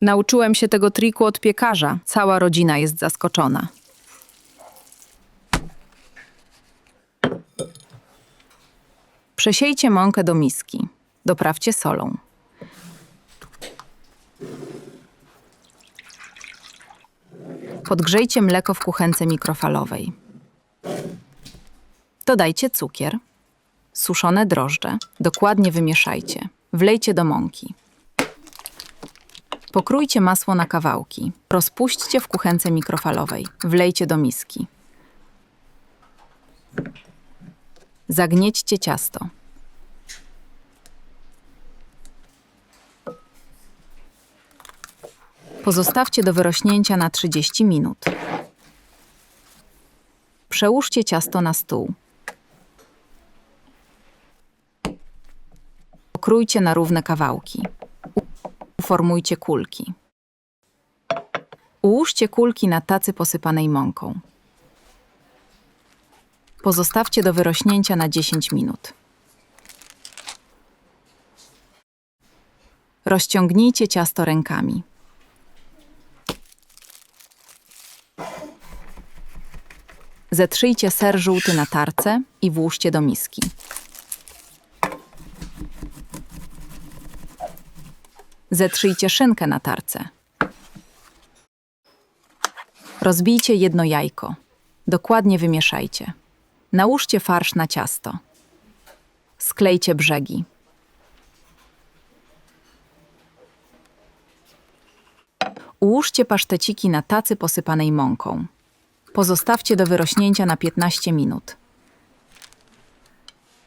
Nauczyłem się tego triku od piekarza. Cała rodzina jest zaskoczona. Przesiejcie mąkę do miski. Doprawcie solą. Podgrzejcie mleko w kuchence mikrofalowej. Dodajcie cukier, suszone drożdże, dokładnie wymieszajcie. Wlejcie do mąki. Pokrójcie masło na kawałki. Rozpuśćcie w kuchence mikrofalowej. Wlejcie do miski. Zagniećcie ciasto. Pozostawcie do wyrośnięcia na 30 minut. Przełóżcie ciasto na stół. Pokrójcie na równe kawałki. Uformujcie kulki. Ułóżcie kulki na tacy posypanej mąką. Pozostawcie do wyrośnięcia na 10 minut. Rozciągnijcie ciasto rękami. Zetrzyjcie ser żółty na tarce i włóżcie do miski. Zetrzyjcie szynkę na tarce. Rozbijcie jedno jajko. Dokładnie wymieszajcie. Nałóżcie farsz na ciasto. Sklejcie brzegi. Ułóżcie paszteciki na tacy posypanej mąką. Pozostawcie do wyrośnięcia na 15 minut.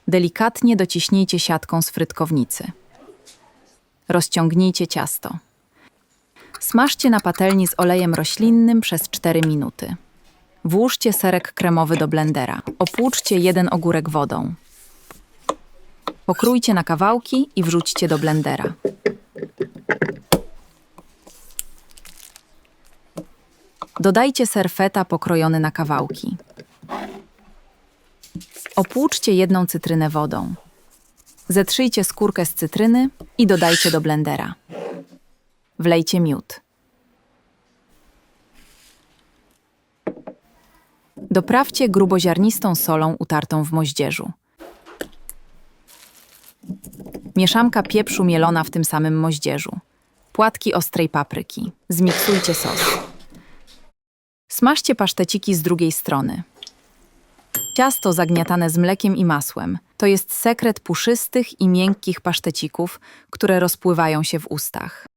Delikatnie dociśnijcie siatką z frytkownicy. Rozciągnijcie ciasto. Smażcie na patelni z olejem roślinnym przez 4 minuty. Włóżcie serek kremowy do blendera. Opłuczcie jeden ogórek wodą. Pokrójcie na kawałki i wrzućcie do blendera. Dodajcie ser feta pokrojony na kawałki. Opłuczcie jedną cytrynę wodą. Zetrzyjcie skórkę z cytryny i dodajcie do blendera. Wlejcie miód. Doprawcie gruboziarnistą solą utartą w moździerzu. Mieszanka pieprzu mielona w tym samym moździerzu. Płatki ostrej papryki. Zmiksujcie sos. Smażcie paszteciki z drugiej strony. Ciasto zagniatane z mlekiem i masłem to jest sekret puszystych i miękkich pasztecików, które rozpływają się w ustach.